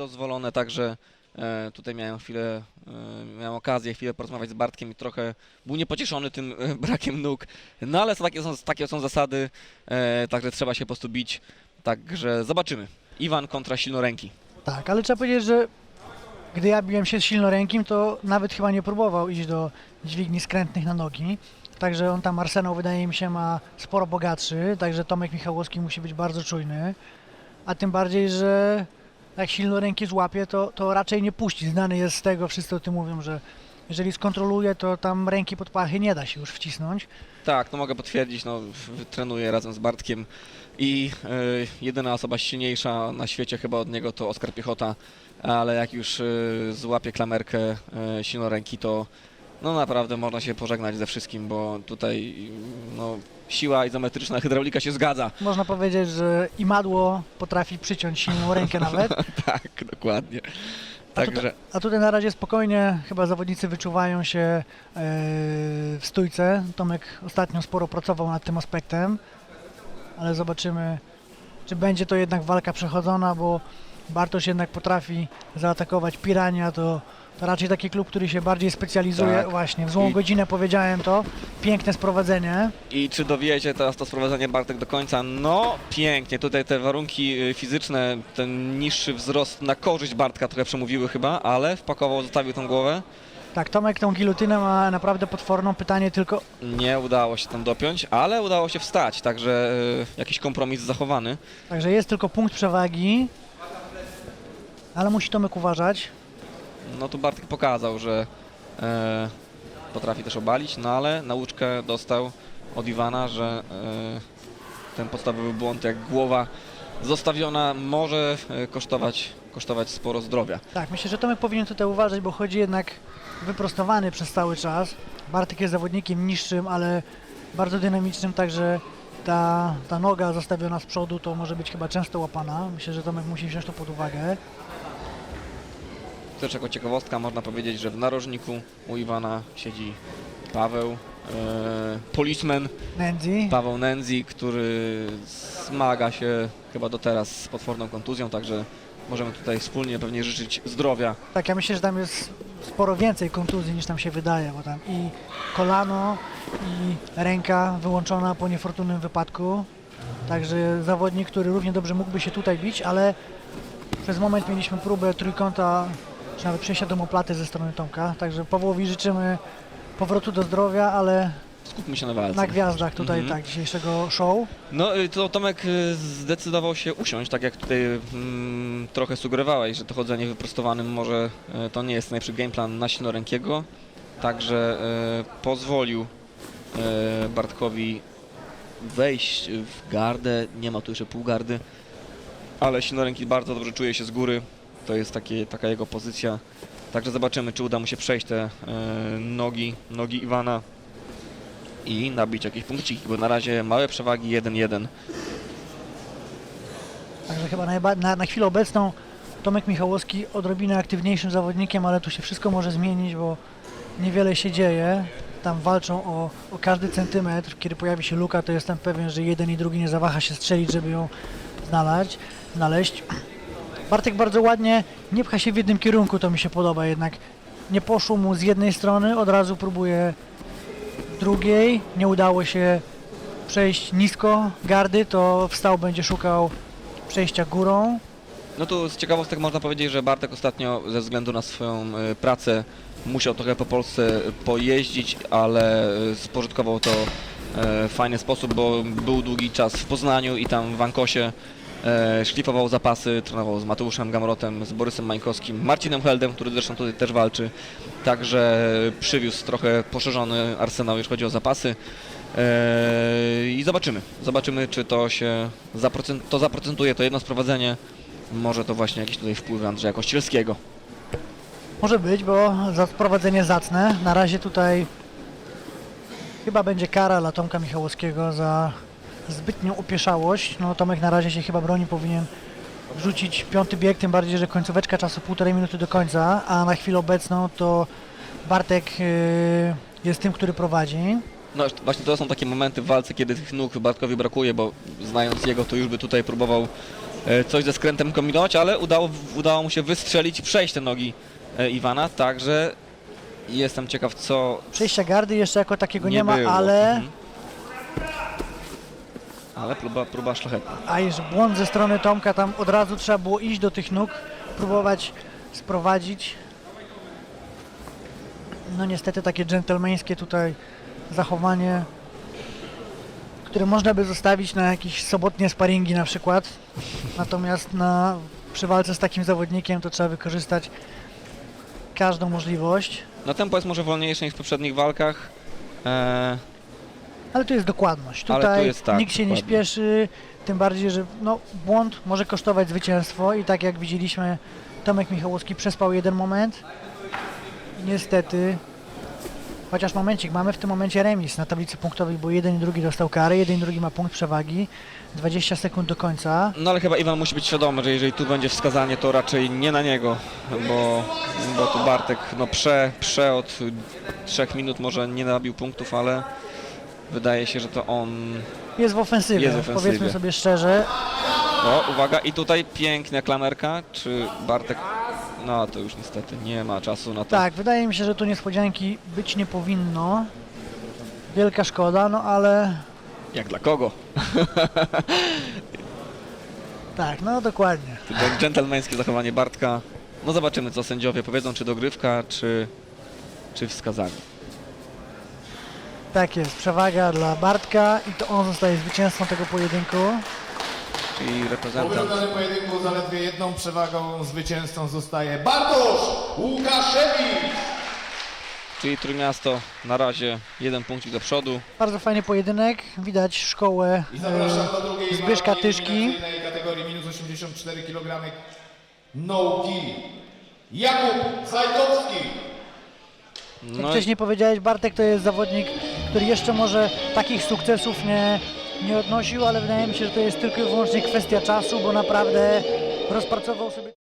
dozwolone, także e, tutaj miałem chwilę, e, miałem okazję chwilę porozmawiać z Bartkiem i trochę był niepocieszony tym e, brakiem nóg, no ale takie są, takie są zasady, także trzeba się po prostu bić, także zobaczymy. Iwan kontra silnoręki. Tak, ale trzeba powiedzieć, że gdy ja biłem się z silnorękim, to nawet chyba nie próbował iść do dźwigni skrętnych na nogi. Także on tam arsenał wydaje mi się ma sporo bogatszy, także Tomek Michałowski musi być bardzo czujny. A tym bardziej, że jak silnoręki złapie, to, to raczej nie puści. Znany jest z tego, wszyscy o tym mówią, że jeżeli skontroluje, to tam ręki pod pachy nie da się już wcisnąć. Tak, to mogę potwierdzić, no, trenuję razem z Bartkiem i e, jedyna osoba silniejsza na świecie chyba od niego to Oskar Piechota, ale jak już e, złapie klamerkę e, silnoręki, to no naprawdę można się pożegnać ze wszystkim, bo tutaj no, siła izometryczna, hydraulika się zgadza. Można powiedzieć, że i madło potrafi przyciąć silną rękę nawet. tak, dokładnie. A tutaj- A tutaj na razie spokojnie, chyba zawodnicy wyczuwają się e, w stójce. Tomek ostatnio sporo pracował nad tym aspektem, ale zobaczymy, czy będzie to jednak walka przechodzona, bo Bartosz jednak potrafi zaatakować Pirania, to, to raczej taki klub, który się bardziej specjalizuje. Tak. Właśnie, w złą I- godzinę powiedziałem to. Piękne sprowadzenie. I czy dowiecie teraz to sprowadzenie Bartek do końca? No, pięknie. Tutaj te warunki y, fizyczne, ten niższy wzrost na korzyść Bartka trochę przemówiły chyba, ale wpakował, zostawił tą głowę. Tak, Tomek tą gilotynę ma naprawdę potworną. Pytanie tylko, Nie udało się tam dopiąć, ale udało się wstać, także y, jakiś kompromis zachowany. także jest tylko punkt przewagi, ale musi Tomek uważać. No tu Bartek pokazał, że e, potrafi też obalić, no ale nauczkę dostał od Iwana, że e, ten podstawowy błąd jak głowa zostawiona może e, kosztować, kosztować sporo zdrowia. Tak, myślę, że Tomek powinien tutaj uważać, bo chodzi jednak wyprostowany przez cały czas. Bartek jest zawodnikiem niższym, ale bardzo dynamicznym, także ta, ta noga zostawiona z przodu to może być chyba często łapana. Myślę, że Tomek musi wziąć to pod uwagę. Też jako ciekawostka można powiedzieć, że w narożniku u Iwana siedzi Paweł, e, policeman Nędzi. Paweł Nędzi, który zmaga się chyba do teraz z potworną kontuzją, także możemy tutaj wspólnie pewnie życzyć zdrowia. Tak, ja myślę, że tam jest sporo więcej kontuzji niż nam się wydaje, bo tam i kolano, i ręka wyłączona po niefortunnym wypadku. Także zawodnik, który równie dobrze mógłby się tutaj bić, ale przez moment mieliśmy próbę trójkąta, czy nawet przejścia do oplaty ze strony Tomka. Także Pawłowi życzymy powrotu do zdrowia, ale Skupmy się na walce. na gwiazdach tutaj Mhm. tak dzisiejszego show. No y, to Tomek y, zdecydował się usiąść, tak jak tutaj mm, trochę sugerowałeś, że to chodzenie wyprostowanym może y, to nie jest najlepszy gameplan na silnorękiego, także y, pozwolił y, Bartkowi wejść w gardę, nie ma tu jeszcze półgardy, ale silnoręki bardzo dobrze czuje się z góry, to jest taka jego pozycja, także zobaczymy czy uda mu się przejść te y, nogi, nogi Iwana i nabić jakieś punkciki, bo na razie małe przewagi 1-1. Także chyba najba- na, na chwilę obecną Tomek Michałowski odrobinę aktywniejszym zawodnikiem, ale tu się wszystko może zmienić, bo niewiele się dzieje. Tam walczą o, o każdy centymetr. Kiedy pojawi się luka, to jestem pewien, że jeden i drugi nie zawaha się strzelić, żeby ją znaleźć. znaleźć. Bartek bardzo ładnie nie pcha się w jednym kierunku, to mi się podoba jednak. Nie poszło mu z jednej strony, od razu próbuje drugiej. Nie udało się przejść nisko gardy, to wstał, będzie szukał przejścia górą. No tu z ciekawostek można powiedzieć, że Bartek ostatnio ze względu na swoją e, pracę musiał trochę po Polsce pojeździć, ale e, spożytkował to e, w fajny sposób, bo był długi czas w Poznaniu i tam w Ankosie e, szlifował zapasy, trenował z Mateuszem Gamrotem, z Borysem Mańkowskim, Marcinem Heldem, który zresztą tutaj też walczy, także przywiózł trochę poszerzony arsenał, jeśli chodzi o zapasy. E, I zobaczymy, zobaczymy czy to się zaprocent, to zaprocentuje to jedno sprowadzenie. Może to właśnie jakiś tutaj wpływ Andrzeja Kościelskiego. Może być, bo za sprowadzenie zacne. Na razie tutaj chyba będzie kara dla Tomka Michałowskiego za zbytnią opieszałość. No Tomek na razie się chyba broni, powinien wrzucić piąty bieg, tym bardziej, że końcóweczka czasu półtorej minuty do końca, a na chwilę obecną to Bartek yy, jest tym, który prowadzi. No właśnie to są takie momenty w walce, kiedy tych nóg Bartkowi brakuje, bo znając jego, to już by tutaj próbował e, coś ze skrętem kombinować, ale udało, udało mu się wystrzelić i przejść te nogi e, Iwana, także jestem ciekaw co... Przejścia gardy jeszcze jako takiego nie, ma, było. ale... Mhm. Ale próba, próba szlachetna. A już błąd ze strony Tomka, tam od razu trzeba było iść do tych nóg, próbować sprowadzić. No niestety takie dżentelmeńskie tutaj zachowanie, które można by zostawić na jakieś sobotnie sparingi na przykład. Natomiast na, przy walce z takim zawodnikiem to trzeba wykorzystać każdą możliwość. No tempo jest może wolniejsze niż w poprzednich walkach. E, Ale tu jest dokładność. Ale tu Tutaj jest tak, nikt się nie dokładnie. śpieszy, tym bardziej, że no, błąd może kosztować zwycięstwo i tak jak widzieliśmy, Tomek Michałowski przespał jeden moment. Niestety, chociaż momencik, mamy w tym momencie remis na tablicy punktowej, bo jeden i drugi dostał karę, jeden i drugi ma punkt przewagi, 20 sekund do końca. no ale chyba Iwan musi być świadomy, że jeżeli tu będzie wskazanie, to raczej nie na niego, bo, bo tu Bartek no prze, prze od trzech minut może nie nabił punktów, ale wydaje się, że to on... Jest w ofensywie, Jest w ofensywie. powiedzmy sobie szczerze. O, uwaga, i tutaj piękna klamerka, czy Bartek... No to już niestety nie ma czasu na to. Tak, wydaje mi się, że tu niespodzianki być nie powinno. Wielka szkoda, no ale Jak dla kogo? tak, no dokładnie. Tylko dżentelmeńskie zachowanie Bartka. No zobaczymy, co sędziowie powiedzą, czy dogrywka, czy, czy wskazanie. Tak jest, przewaga dla Bartka i to on zostaje zwycięzcą tego pojedynku. Czyli W reprezentant uwiązanym pojedynku zaledwie jedną przewagą zwycięzcą zostaje Bartosz Łukaszewicz. Czyli Trójmiasto na razie jeden punkcik do przodu. Bardzo fajny pojedynek, widać szkołę I zapraszam e, do drugiej Zbyszka walki Tyszki. eliminacyjnej kategorii minus 84 kg no gi. Jakub Zajkowski. Jak No i wcześniej powiedziałeś, Bartek to jest zawodnik, który jeszcze może takich sukcesów nie, nie odnosił, ale wydaje mi się, że to jest tylko i wyłącznie kwestia czasu, bo naprawdę rozpracował sobie